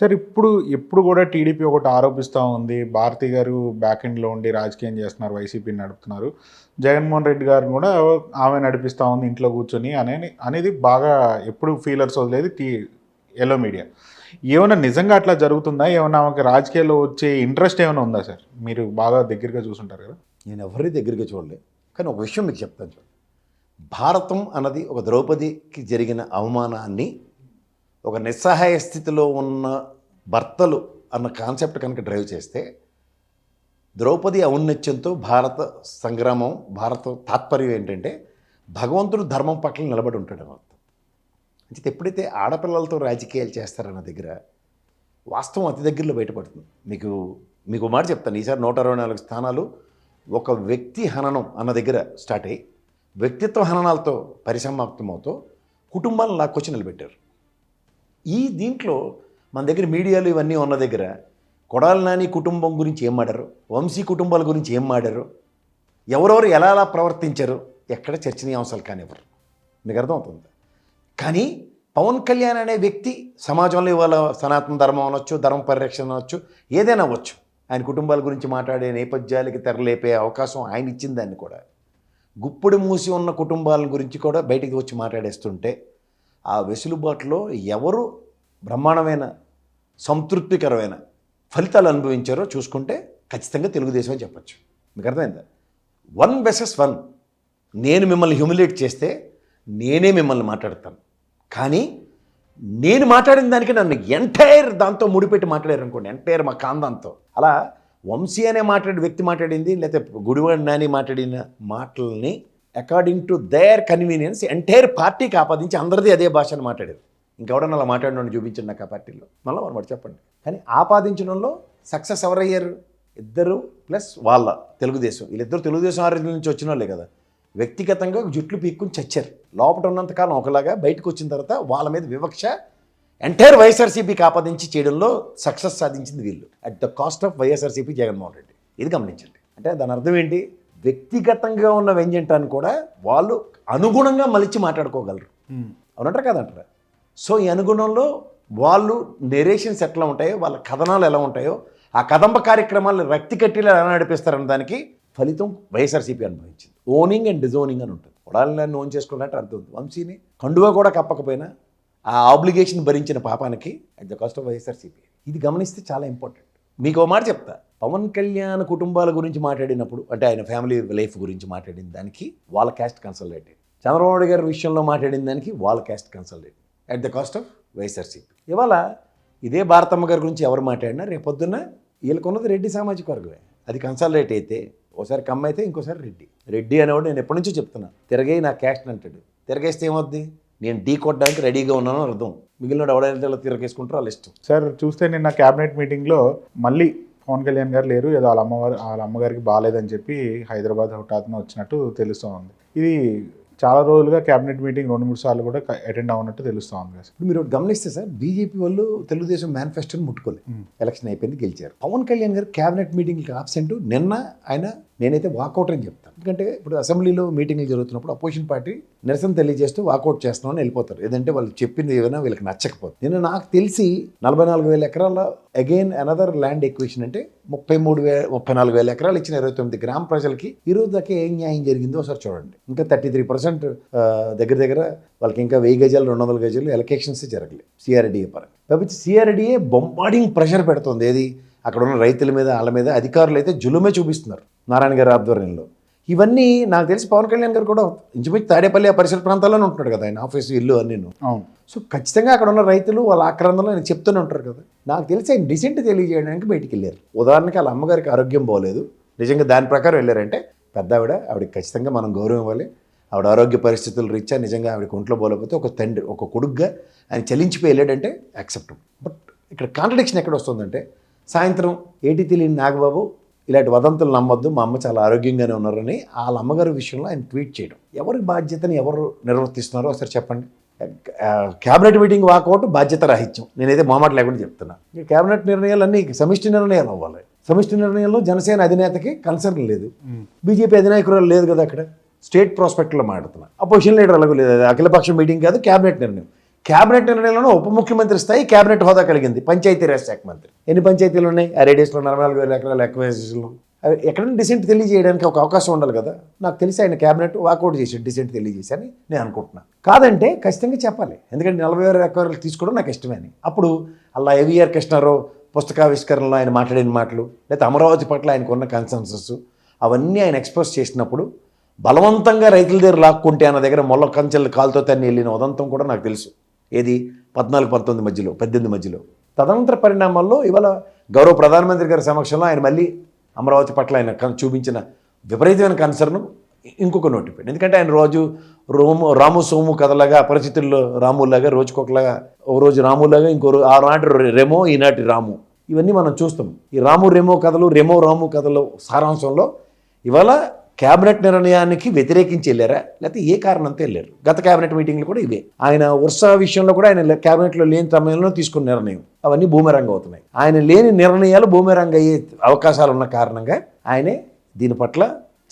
Sir ఇప్పుడు ఎప్పుడు కూడా టీడీపీ ఒకటి ఆరోపిస్తూ ఉంది. భారతి గారు బ్యాక్ ఎండ్లో ఉండి రాజకీయం చేస్తున్నారు వైసీపీని నడుపుతున్నారు. జగన్మోహన్ రెడ్డి గారు కూడా ఆమె నడిపిస్తూ ఉంది ఇంట్లో కూర్చొని అనే అనేది బాగా ఎప్పుడు ఫీలర్స్ వదిలేదు టీ ఎల్లో మీడియా ఏమైనా నిజంగా అట్లా జరుగుతుందా? ఏమైనా ఆమెకి రాజకీయాల్లో వచ్చే ఇంట్రెస్ట్ ఏమైనా ఉందా సార్? మీరు బాగా దగ్గరగా చూసుంటారు కదా. నేను ఎవరి దగ్గరగా చూడలేదు కానీ ఒక విషయం మీకు చెప్తాను చూడండి భారతం అన్నది ఒక ద్రౌపదికి జరిగిన అవమానాన్ని ఒక నిస్సహాయ స్థితిలో ఉన్న భర్తలు అన్న కాన్సెప్ట్ కనుక డ్రైవ్ చేస్తే ద్రౌపది ఔన్నత్యంతో భారత సంగ్రామం భారత తాత్పర్యం ఏంటంటే భగవంతుడు ధర్మం పట్ల నిలబడి ఉంటాడు అని అర్థం అంటే ఎప్పుడైతే ఆడపిల్లలతో రాజకీయాలు చేస్తారన్న దగ్గర వాస్తవం అతి దగ్గరలో బయటపడుతుంది. మీకు మీకు మాట చెప్తాను. ఈసారి నూట అరవై నాలుగు స్థానాలు ఒక వ్యక్తి హననం అన్న దగ్గర స్టార్ట్ అయ్యి వ్యక్తిత్వ హననాలతో పరిసమాప్తమవుతూ కుటుంబాలను లాక్కొచ్చి నిలబెట్టారు. ఈ దీంట్లో మన దగ్గర మీడియాలు ఇవన్నీ ఉన్న దగ్గర కొడాల నాని కుటుంబం గురించి ఏం మాడారు? వంశీ కుటుంబాల గురించి ఏం ఆడారు ఎవరెవరు ఎలా ఎలా ప్రవర్తించారు? ఎక్కడ చర్చనీయాంశాలు కానివ్వరు. మీకు అర్థమవుతుంది. కానీ పవన్ కళ్యాణ్ అనే వ్యక్తి సమాజంలో ఇవాళ సనాతన ధర్మం అనొచ్చు ధర్మ పరిరక్షణ అనొచ్చు ఏదైనా అవ్వచ్చు. ఆయన కుటుంబాల గురించి మాట్లాడే నేపథ్యాలకి తెరలేపే అవకాశం ఆయన ఇచ్చిన దాన్ని కూడా. గుప్పుడు మూసి ఉన్న కుటుంబాల గురించి కూడా బయటికి వచ్చి మాట్లాడేస్తుంటే ఆ వెసులుబాటులో ఎవరు బ్రహ్మాండమైన సంతృప్తికరమైన ఫలితాలు అనుభవించారో చూసుకుంటే ఖచ్చితంగా తెలుగుదేశం అని చెప్పచ్చు. మీకు అర్థమైందా? One versus one. నేను మిమ్మల్ని హ్యూమిలేట్ చేస్తే నేనే మిమ్మల్ని మాట్లాడతాను. కానీ నేను మాట్లాడిన దానికి నన్ను ఎంటైర్ దాంతో ముడిపెట్టి మాట్లాడారు అనుకోండి ఎంటైర్ మా కాందంతో. అలా వంశీ అనే మాట్లాడే వ్యక్తి మాట్లాడింది లేకపోతే గుడివాడి నాని మాట్లాడిన మాటల్ని according to their convenience entire పార్టీకి ఆపాదించి అందరిది అదే భాషను మాట్లాడారు ఇంకెవడన్నా అలా మాట్లాడిన చూపించండి నాకు ఆ పార్టీలో. మళ్ళీ మరి చెప్పండి. కానీ ఆపాదించడంలో సక్సెస్ ఎవరయ్యారు ఇద్దరు ప్లస్ వాళ్ళ తెలుగుదేశం. వీళ్ళిద్దరు తెలుగుదేశం ఆరోగ్యం నుంచి వచ్చిన వాళ్ళే కదా. వ్యక్తిగతంగా జుట్లు పీక్కుని చచ్చారు. లోపల ఉన్నంతకాలం ఒకలాగా బయటకు వచ్చిన తర్వాత వాళ్ళ మీద వివక్ష ఎంటైర్ వైఎస్ఆర్సీపీకి ఆపాదించి చేయడంలో సక్సెస్ సాధించింది వీళ్ళు. At the cost of YSRCP Jaganmohan Reddy. ఇది గమనించండి. అంటే దాని అర్థం ఏంటి? వ్యక్తిగతంగా ఉన్న వ్యంజంటాన్ని కూడా వాళ్ళు అనుగుణంగా మలిచి మాట్లాడుకోగలరు. అవునంటారు కదంటారా సో ఈ అనుగుణంలో వాళ్ళు నెరేషన్స్ ఎట్లా ఉంటాయో వాళ్ళ కథనాలు ఎలా ఉంటాయో ఆ కదంబ కార్యక్రమాలు రక్తి కట్టిలో ఎలా నడిపిస్తారన్న దానికి ఫలితం వైఎస్ఆర్సీపీ అనుభవించింది. ఓనింగ్ అండ్ డిజోనింగ్ అని ఉంటుంది. కొడాలని ఓన్ చేసుకున్నట్టు అర్థం ఉంది. వంశీని కండువా కూడా కప్పకపోయినా ఆ ఆబ్లిగేషన్ భరించిన పాపానికి at the cost of YSRCP. ఇది గమనిస్తే చాలా ఇంపార్టెంట్ మీకు ఒక మాట చెప్తా. పవన్ కళ్యాణ్ కుటుంబాల గురించి మాట్లాడినప్పుడు అంటే ఆయన ఫ్యామిలీ లైఫ్ గురించి మాట్లాడిన దానికి వాళ్ళ క్యాస్ట్ కన్సల్టేటివ్ చంద్రబాబు గారి విషయంలో మాట్లాడిన దానికి వాళ్ళ caste consultative at the cost of YSRCP. ఇవాళ ఇదే భారతమ్మ గారి గురించి ఎవరు మాట్లాడినా రేపొద్దున వీళ్ళకున్నది రెడ్డి సామాజిక వర్గమే. అది కన్సల్టేట్ అయితే ఓసారి కమ్మ అయితే ఇంకోసారి రెడ్డి. రెడ్డి అనేవాడు నేను ఎప్పటి నుంచో చెప్తున్నా తిరగే నా క్యాస్ట్ అంటాడు. తిరగేస్తే ఏమవుద్ది? నేను ఢీ కొట్టడానికి రెడీగా ఉన్నాను అర్థం. మిగిలిన ఎవడైతే ఇలా తిరగేసుకుంటారో వాళ్ళ ఇష్టం. సార్ చూస్తే నిన్న క్యాబినెట్ మీటింగ్లో మళ్ళీ పవన్ కళ్యాణ్ గారు లేరు ఏదో వాళ్ళ అమ్మవారు వాళ్ళ అమ్మగారికి బాగాలేదని చెప్పి హైదరాబాద్ హఠాత్తున వచ్చినట్టు తెలుస్తూ ఉంది ఇది చాలా రోజులుగా క్యాబినెట్ మీటింగ్ రెండు మూడు సార్లు కూడా అటెండ్ అవునట్టు తెలుస్తూ ఉంది ఇప్పుడు మీరు గమనిస్తే సార్ బీజేపీ వాళ్ళు తెలుగుదేశం మేనిఫెస్టోని ముట్టుకోలేదు ఎలక్షన్ అయిపోయింది గెలిచారు. పవన్ కళ్యాణ్ గారు క్యాబినెట్ మీటింగ్కి ఆబ్సెంట్ నిన్న ఆయన నేనైతే వాకౌట్ అని చెప్తాను. ఎందుకంటే ఇప్పుడు అసెంబ్లీలో మీటింగ్లు జరుగుతున్నప్పుడు అపోజిషన్ పార్టీ నిరసన తెలియజేస్తూ వాకౌట్ చేస్తామని వెళ్ళిపోతారు. ఏదంటే వాళ్ళు చెప్పింది ఏమైనా వీళ్ళకి నచ్చకపోతే. నేను నాకు తెలిసి నలభై నాలుగు వేల ఎకరాల అగైన్ అనదర్ ల్యాండ్ ఎక్వేషన్ అంటే ముప్పై మూడు వేల ముప్పై నాలుగు వేల ఎకరాలు ఇచ్చిన ఇరవై తొమ్మిది గ్రామ ప్రజలకి ఈ రోజు దాకా ఏం న్యాయం జరిగిందో ఒకసారి చూడండి. ఇంకా థర్టీ త్రీ పర్సెంట్ దగ్గర దగ్గర వాళ్ళకి ఇంకా వెయ్యి గజాలు రెండు వందల గజాలు ఎలక్షన్స్ జరగలేదు. సిఆర్డీఏ పరంగా. కాబట్టి సిఆర్డీఏ బొంబార్డింగ్ ప్రెషర్ పెడుతుంది. ఏది? అక్కడ ఉన్న రైతుల మీద వాళ్ళ మీద అధికారులు అయితే జులుమే చూపిస్తున్నారు నారాయణ గారి ఆధ్వర్యంలో. ఇవన్నీ నాకు తెలిసి పవన్ కళ్యాణ్ గారు కూడా ఇంచుమించు తాడేపల్లి ఆ పరిసర ప్రాంతాల్లోనే ఉంటున్నాడు కదా ఆయన ఆఫీసు ఇల్లు అన్నీ అవును. సో ఖచ్చితంగా అక్కడ ఉన్న రైతులు వాళ్ళ ఆక్రందనలో ఆయన చెప్తూనే ఉంటారు కదా. నాకు తెలిసి ఆయన డిసెంట్ తెలియజేయడానికి బయటికి వెళ్ళారు. ఉదాహరణకి వాళ్ళ అమ్మగారికి ఆరోగ్యం బాగోలేదు. నిజంగా దాని ప్రకారం వెళ్ళారంటే పెద్ద ఆవిడ ఆవిడకి ఖచ్చితంగా మనం గౌరవం ఇవ్వాలి. ఆవిడ ఆరోగ్య పరిస్థితులు రీత్యా నిజంగా ఆవిడకి ఒంట్లో బాగోలేకపోతే ఒక తండ్రి ఒక కొడుగ్గా ఆయన చలించిపోయి వెళ్ళాడంటే యాక్సెప్టబుల్ బట్ ఇక్కడ కాంట్రడిక్షన్ ఎక్కడ వస్తుందంటే సాయంత్రం ఏటి తెలియని నాగబాబు ఇలాంటి వదంతులు నమ్మొద్దు మా అమ్మ చాలా ఆరోగ్యంగానే ఉన్నారని వాళ్ళ అమ్మగారి విషయంలో ఆయన ట్వీట్ చేయడం. ఎవరి బాధ్యతని ఎవరు నిర్వర్తిస్తున్నారో ఒకసారి చెప్పండి. క్యాబినెట్ మీటింగ్ వాకౌట్ బాధ్యత రాహిత్యం. నేనైతే మొహమాట లేకుండా చెప్తున్నా. క్యాబినెట్ నిర్ణయాలన్నీ సమిష్టి నిర్ణయాలు అవ్వాలి. సమిష్టి నిర్ణయంలో జనసేన అధినేతకి కన్సర్న్ లేదు. బీజేపీ అధినాయకురాలు లేదు కదా అక్కడ. స్టేట్ ప్రాస్పెక్ట్లో మాట్లాడుతున్నా. అపోజిషన్ లీడర్ అలాగూ లేదు. అది అఖిలపక్ష మీటింగ్ కాదు క్యాబినెట్ నిర్ణయం. క్యాబినెట్ నిర్ణయంలోనూ ఉప ముఖ్యమంత్రి స్థాయి క్యాబినెట్ హోదా కలిగింది. పంచాయతీరాజ్ శాఖ మంత్రి. ఎన్ని పంచాయతీలు ఉన్నాయి? ఆ రేడియస్లో నలభై నాలుగు వేల ఎకరాల ఎక్వైజేషన్లో ఎక్కడైనా డిసెంట్ తెలియజేయడానికి ఒక అవకాశం ఉండాలి కదా. నాకు తెలిసి ఆయన క్యాబినెట్ వాకౌట్ చేసాడు డిసెంట్ తెలియజేశాని నేను అనుకుంటున్నాను కాదంటే ఖచ్చితంగా చెప్పాలి. ఎందుకంటే నలభై వేల ఎకరాలు తీసుకోవడం నాకు ఇష్టమని అప్పుడు అలా ఏవిఆర్ కృష్ణారావు పుస్తకావిష్కరణలో ఆయన మాట్లాడిన మాటలు లేకపోతే అమరావతి పట్ల ఆయనకు ఉన్న కన్సెన్సస్ అవన్నీ ఆయన ఎక్స్ప్రెస్ చేసినప్పుడు బలవంతంగా రైతుల దగ్గర లాక్కుంటే ఆయన దగ్గర మొల్ల కంచెలు కాలుతో తన్ని వెళ్ళిన ఉదంతం కూడా నాకు తెలుసు. ఏది? పద్నాలుగు పంతొమ్మిది మధ్యలో పద్దెనిమిది మధ్యలో. తదనంతర పరిణామాల్లో ఇవాళ గౌరవ ప్రధానమంత్రి గారి సమక్షంలో ఆయన మళ్ళీ అమరావతి పట్ల ఆయన చూపించిన విపరీతమైన కన్సర్ను ఇంకొక నోటిఫైడ్ ఎందుకంటే ఆయన రోజు రోము రాము సోము కథలాగా అపరిచితుల్లో రాములాగా రోజుకొకలాగా ఓ రోజు రాములాగా ఇంకో ఆ నాటి రెమో ఈనాటి రాము. ఇవన్నీ మనం చూస్తాం. ఈ రాము రెమో కథలు రెమో రాము కథలు సారాంశంలో ఇవాళ క్యాబినెట్ నిర్ణయానికి వ్యతిరేకించి వెళ్ళారా? లేకపోతే ఏ కారణంతో వెళ్ళారు? గత క్యాబినెట్ మీటింగ్లు కూడా ఇవే. ఆయన వర్ష విషయంలో కూడా ఆయన క్యాబినెట్లో లేని సమయంలో తీసుకున్న నిర్ణయం. అవన్నీ భూమిరంగ అవుతున్నాయి. ఆయన లేని నిర్ణయాలు భూమిరంగ అయ్యే అవకాశాలు ఉన్న కారణంగా ఆయనే దీని పట్ల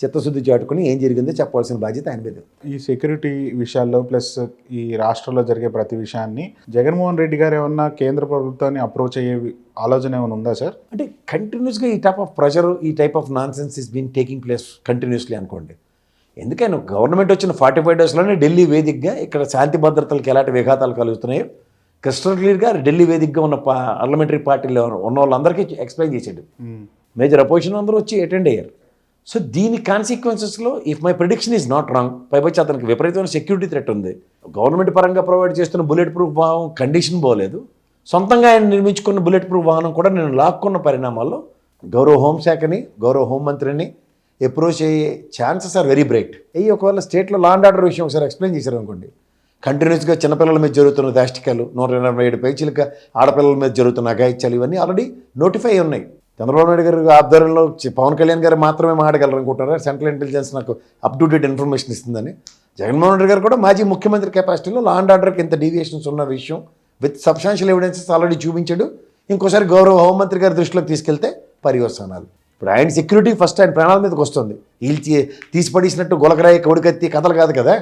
చిత్తశుద్ధి చాటుకుని ఏం జరిగిందో చెప్పాల్సిన బాధ్యత ఆయన మీద ఈ సెక్యూరిటీ విషయాల్లో ప్లస్ ఈ రాష్ట్రంలో జరిగే ప్రతి విషయాన్ని జగన్మోహన్ రెడ్డి గారు ఏమన్నా కేంద్ర ప్రభుత్వాన్ని అప్రోచ్ అయ్యే ఆలోచన ఏమైనా ఉందా సార్? అంటే కంటిన్యూస్గా ఈ టైప్ ఆఫ్ ప్రెషర్ ఈ type of nonsense is been taking place continuously అనుకోండి. ఎందుకని గవర్నమెంట్ వచ్చిన ఫార్టీ ఫైవ్ డేస్లోనే ఢిల్లీ వేదికగా ఇక్కడ శాంతి భద్రతలకు ఎలాంటి విఘాతాలు కలుగుతున్నాయో క్రిస్టల్ క్లియర్గా ఢిల్లీ వేదికగా ఉన్న పా పార్లమెంటరీ పార్టీలో ఉన్న వాళ్ళందరికీ ఎక్స్ప్లెయిన్ చేసాడు మేజర్ అపోజిషన్ అందరూ వచ్చి అటెండ్ అయ్యారు. సో దీని కాన్సిక్వెన్సెస్లో if my prediction is not wrong పైపచ్చి అతనికి విపరీతమైన సెక్యూరిటీ థ్రెట్ ఉంది. గవర్నమెంట్ పరంగా ప్రొవైడ్ చేస్తున్న బుల్లెట్ ప్రూఫ్ వాహనం కండిషన్ పోలేదు. సొంతంగా ఆయన నిర్మించుకున్న బుల్లెట్ ప్రూఫ్ వాహనం కూడా నేను లాక్కున్న పరిణామాల్లో గౌరవ హోంశాఖని గౌరవ హోంమంత్రిని అప్రోచ్ అయ్యే ఛాన్సెస్ ఆర్ వెరీ బ్రైట్ అయ్యి ఒకవేళ స్టేట్లో లా అండ్ ఆర్డర్ విషయం ఒకసారి ఎక్స్ప్లెయిన్ చేశారు అనుకోండి కంటిన్యూస్గా చిన్నపిల్లల మీద జరుగుతున్న దాష్టికాలు నూట ఎనభై ఏడు పైచీలక ఆడపిల్లల మీద జరుగుతున్న అఘాయిత్యాలు ఇవన్నీ ఆల్రెడీ నోటిఫై ఉన్నాయి. చంద్రబాబు నాయుడు గారి ఆధ్వర్యంలో పవన్ కళ్యాణ్ గారు మాత్రమే మాట్లాడగలరు అనుకుంటున్నారు సెంట్రల్ ఇంటెలిజెన్స్ నాకు అప్ టు డేట్ ఇన్ఫర్మేషన్ ఇస్తుందని. జగన్మోహన్ రెడ్డి గారు కూడా మాజీ ముఖ్యమంత్రి కెపాసిటీలో లా అండ్ ఆర్డర్కి ఇంత డీవియేషన్స్ ఉన్న విషయం విత్ సబ్స్టాన్షియల్ ఎవిడెన్సెస్ ఆల్రెడీ చూపించాడు. ఇంకోసారి గౌరవ హోంమంత్రి గారి దృష్టిలోకి తీసుకెళ్తే పర్యవసానాలు. ఇప్పుడు ఆయన సెక్యూరిటీ ఫస్ట్ ఆయన ప్రాణాల మీదకి వస్తుంది. వీళ్ళు తీసిపడేసినట్టు గులకరాయి కొడికత్తి కథలు కాదు కదా?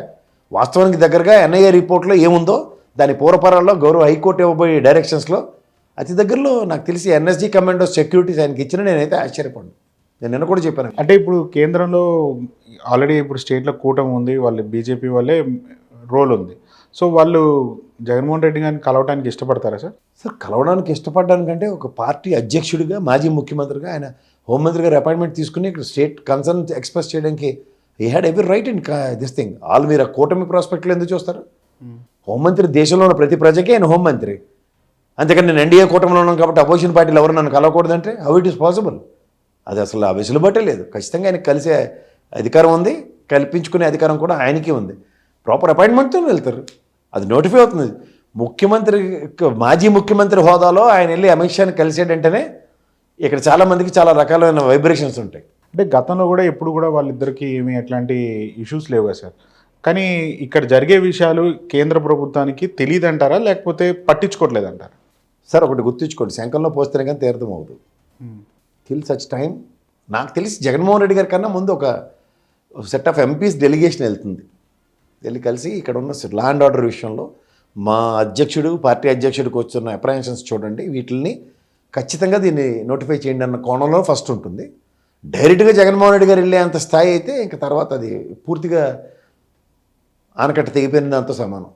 వాస్తవానికి దగ్గరగా ఎన్ఐఏ రిపోర్ట్లో ఏముందో దాని పూర్వపరాల్లో గౌరవ హైకోర్టు ఇవ్వబోయే డైరెక్షన్స్లో అతి దగ్గరలో నాకు తెలిసి ఎన్ఎస్జీ కమాండో సెక్యూరిటీస్ ఆయనకి ఇచ్చిన నేనైతే ఆశ్చర్యపడ్డాను నేను నిన్న కూడా చెప్పాను. అంటే ఇప్పుడు కేంద్రంలో ఆల్రెడీ ఇప్పుడు స్టేట్లో కూటమి ఉంది. వాళ్ళు బీజేపీ వాళ్ళే రోల్ ఉంది. సో వాళ్ళు జగన్మోహన్ రెడ్డి గారిని కలవడానికి ఇష్టపడతారా సార్? సార్ కలవడానికి ఇష్టపడడానికంటే ఒక పార్టీ అధ్యక్షుడిగా మాజీ ముఖ్యమంత్రిగా ఆయన హోంమంత్రి గారు అపాయింట్మెంట్ తీసుకుని ఇక్కడ స్టేట్ కన్సర్న్ ఎక్స్ప్రెస్ చేయడానికి ఈ హ్యాడ్ ఎవరి right in this thing all మీరు ఆ కూటమి ప్రాస్పెక్ట్లో ఎందుకు చూస్తారు? హోంమంత్రి దేశంలో ఉన్న ప్రతి ప్రజకే ఆయన హోంమంత్రి అంతేకాని నేను ఎన్డీఏ కూటమిలో ఉన్నాను కాబట్టి అపోజిషన్ పార్టీలు ఎవరు నన్ను కలవకూడదంటే హౌ ఇట్ ఈస్ పాసిబుల్ అది అసలు ఆ వెసులుబాటే లేదు. ఖచ్చితంగా ఆయనకి కలిసే అధికారం ఉంది. కల్పించుకునే అధికారం కూడా ఆయనకి ఉంది. ప్రాపర్ అపాయింట్మెంట్తో వెళ్తారు. అది నోటిఫై అవుతుంది. ముఖ్యమంత్రి మాజీ ముఖ్యమంత్రి హోదాలో ఆయన వెళ్ళి అమిత్ షాని కలిసాడంటేనే ఇక్కడ చాలామందికి చాలా రకాలైన వైబ్రేషన్స్ ఉంటాయి. అంటే గతంలో కూడా ఎప్పుడు కూడా వాళ్ళిద్దరికి ఏమి ఎట్లాంటి ఇష్యూస్ లేవు కదా సార్? కానీ ఇక్కడ జరిగే విషయాలు కేంద్ర ప్రభుత్వానికి తెలియదంటారా లేకపోతే పట్టించుకోవట్లేదంటారా? సార్ ఒకటి గుర్తుంచుకోండి. శంఖంలో పోస్తేనే కానీ తీర్థం అవుతుంది టిల్ సచ్ టైం నాకు తెలిసి జగన్మోహన్ రెడ్డి గారి కన్నా ముందు ఒక సెట్ ఆఫ్ ఎంపీస్ డెలిగేషన్ వెళ్తుంది. వెళ్ళి కలిసి ఇక్కడ ఉన్న ల్యాండ్ ఆర్డర్ విషయంలో మా అధ్యక్షుడు పార్టీ అధ్యక్షుడికి వస్తున్న అప్రహెన్షన్స్ చూడండి. వీటిని ఖచ్చితంగా దీన్ని నోటిఫై చేయండి అన్న కోణంలో ఫస్ట్ ఉంటుంది. డైరెక్ట్గా జగన్మోహన్ రెడ్డి గారు వెళ్ళే అంత స్థాయి అయితే ఇంకా తర్వాత అది పూర్తిగా ఆనకట్ట తెగిపోయిన దాంతో సమానం.